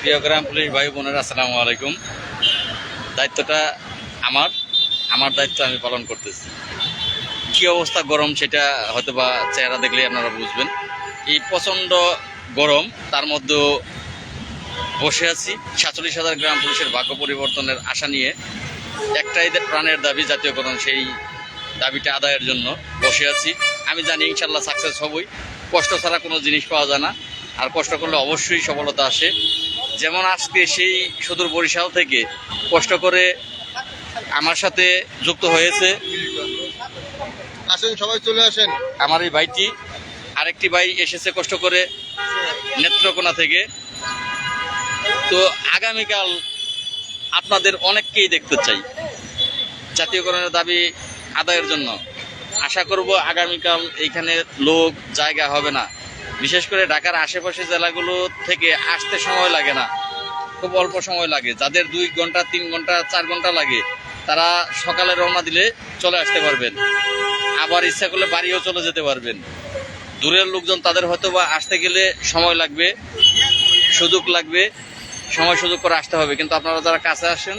প্রিয় গ্রাম পুলিশ ভাই বোনেরা, আসসালামু আলাইকুম। দায়িত্বটা আমার আমার দায়িত্ব আমি পালন করতেছি। কি অবস্থা গরম সেটা হয়তো বা চেহারা দেখলে আপনারা বুঝবেন। এই প্রচণ্ড গরম, তার মধ্যে বসে আছি। সাতচল্লিশ হাজার গ্রাম পুলিশের ভাগ্য পরিবর্তনের আশা নিয়ে একটাই দে- প্রাণের দাবি জাতীয়করণ, সেই দাবিটা আদায়ের জন্য বসে আছি। আমি জানি ইনশাল্লাহ সাকসেস হবই। কষ্ট ছাড়া কোনো জিনিস পাওয়া যায় না। আর কষ্ট করলে অবশ্যই সফলতা আসে। যেমন আজকে সেই সুদূর বরিশাল থেকে কষ্ট করে আমার সাথে যুক্ত হয়েছে। আসেন সবাই চলে আসেন। আমার এই ভাইটি আরেকটি ভাই এসেছে কষ্ট করে নেত্রকোনা থেকে। তো আগামীকাল আপনাদের অনেককেই দেখতে চাই। জাতীয়করণের দাবি আদায়ের জন্য। আশা করব আগামীকাল এইখানে লোক জায়গা হবে না। বিশেষ করে ঢাকার আশেপাশে জেলাগুলো থেকে আসতে সময় লাগে না। খুব অল্প সময় লাগে। যাদের দুই ঘণ্টা, তিন ঘণ্টা, চার ঘণ্টা লাগে, তারা সকালে রওনা দিলে চলে আসতে পারবেন। আবার ইচ্ছা করলে বাড়িও চলে যেতে পারবেন। দূরের লোকজন তাদের হয়তো বা আসতে গেলে সময় লাগবে, সুযোগ লাগবে, সময় সুযোগ করে আসতে হবে। কিন্তু আপনারা যারা কাছে আসেন,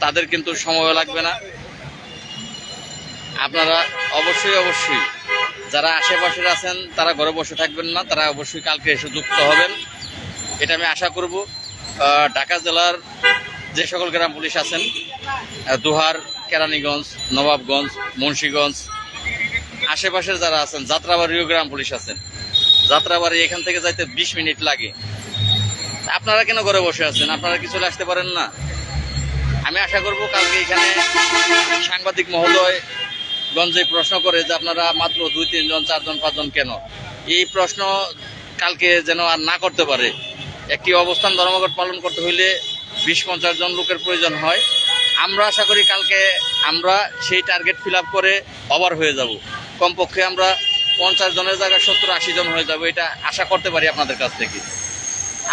তাদের কিন্তু সময় লাগবে না। আপনারা অবশ্যই অবশ্যই যারা আশেপাশের আছেন, তারা ঘরে বসে থাকবেন না, তারা অবশ্যই কালকে এসে যুক্ত হবেন। এটা আমি আশা করব। ঢাকা জেলার যে সকল গ্রাম পুলিশ আছেন দোহার, কেরানীগঞ্জ, নবাবগঞ্জ, মুন্সীগঞ্জ, আশেপাশের যারা আছেন যাত্রাবাড়িও গ্রাম পুলিশ আছেন, যাত্রাবাড়ি এখান থেকে যাইতে বিশ মিনিট লাগে। আপনারা কেন ঘরে বসে আছেন? আপনারা কি চলে আসতে পারেন না? আমি আশা করব কালকে এখানে সাংবাদিক মহোদয় গঞ্জে প্রশ্ন করে যে আপনারা মাত্র দুই, তিনজন, চারজন, পাঁচজন কেন? এই প্রশ্ন কালকে যেন আর না করতে পারে। একটি অবস্থান ধর্মঘট পালন করতে হইলে বিশ, পঞ্চাশ জন লোকের প্রয়োজন হয়। আমরা আশা করি কালকে আমরা সেই টার্গেট ফিল করে ওভার হয়ে যাব। কমপক্ষে আমরা পঞ্চাশ জনের জায়গায় সত্তর, আশি জন হয়ে যাব, এটা আশা করতে পারি আপনাদের কাছ থেকে।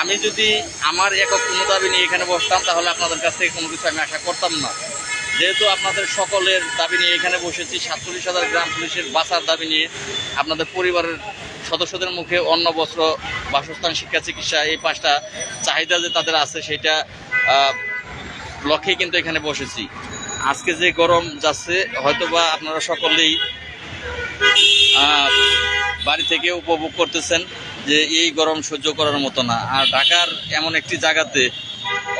আমি যদি আমার একক কোনো দাবি নিয়ে এখানে বসতাম, তাহলে আপনাদের কাছ থেকে কোনো কিছু আমি আশা করতাম না। যেহেতু আপনাদের সকলের দাবি নিয়ে এখানে বসেছি, সাতচল্লিশ হাজার গ্রাম পুলিশের বাঁচার দাবি নিয়ে আপনাদের পরিবারের সদস্যদের মুখে অন্ন, বস্ত্র, বাসস্থান, শিক্ষা, চিকিৎসা, এই পাঁচটা চাহিদা যে তাদের আছে সেটা লক্ষ্যেই কিন্তু এখানে বসেছি। আজকে যে গরম যাচ্ছে, হয়তোবা আপনারা সকলেই বাড়ি থেকে উপভোগ করতেছেন যে এই গরম সহ্য করার মতো না। আর ঢাকার এমন একটি জায়গাতে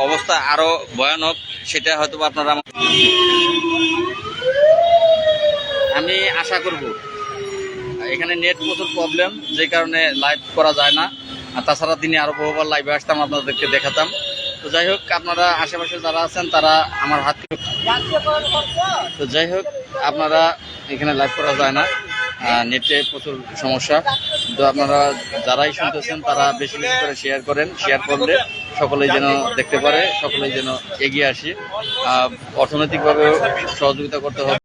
অবস্থা আরও ভয়ানক। সেটা হয়তো আপনারা আমি আশা করব। এখানে নেট প্রচুর প্রবলেম যে কারণে লাইভ করা যায় না। আর তাছাড়া তিনি আরও বহুবার লাইভে আসতাম, আপনাদেরকে দেখাতাম। তো যাই হোক, আপনারা আশেপাশে যারা আছেন, তারা আমার হাত তো যাই হোক, আপনারা এখানে লাইভ করা যায় না। নেটে প্রচুর সমস্যা। তো আপনারা যারাই শুনতেছেন তারা বেশি বেশি করে শেয়ার করেন শেয়ার করলে সকলেই যেন দেখতে পারে সকলেই যেন এগিয়ে আসি। আহ, অর্থনৈতিকভাবেও সহযোগিতা করতে হবে।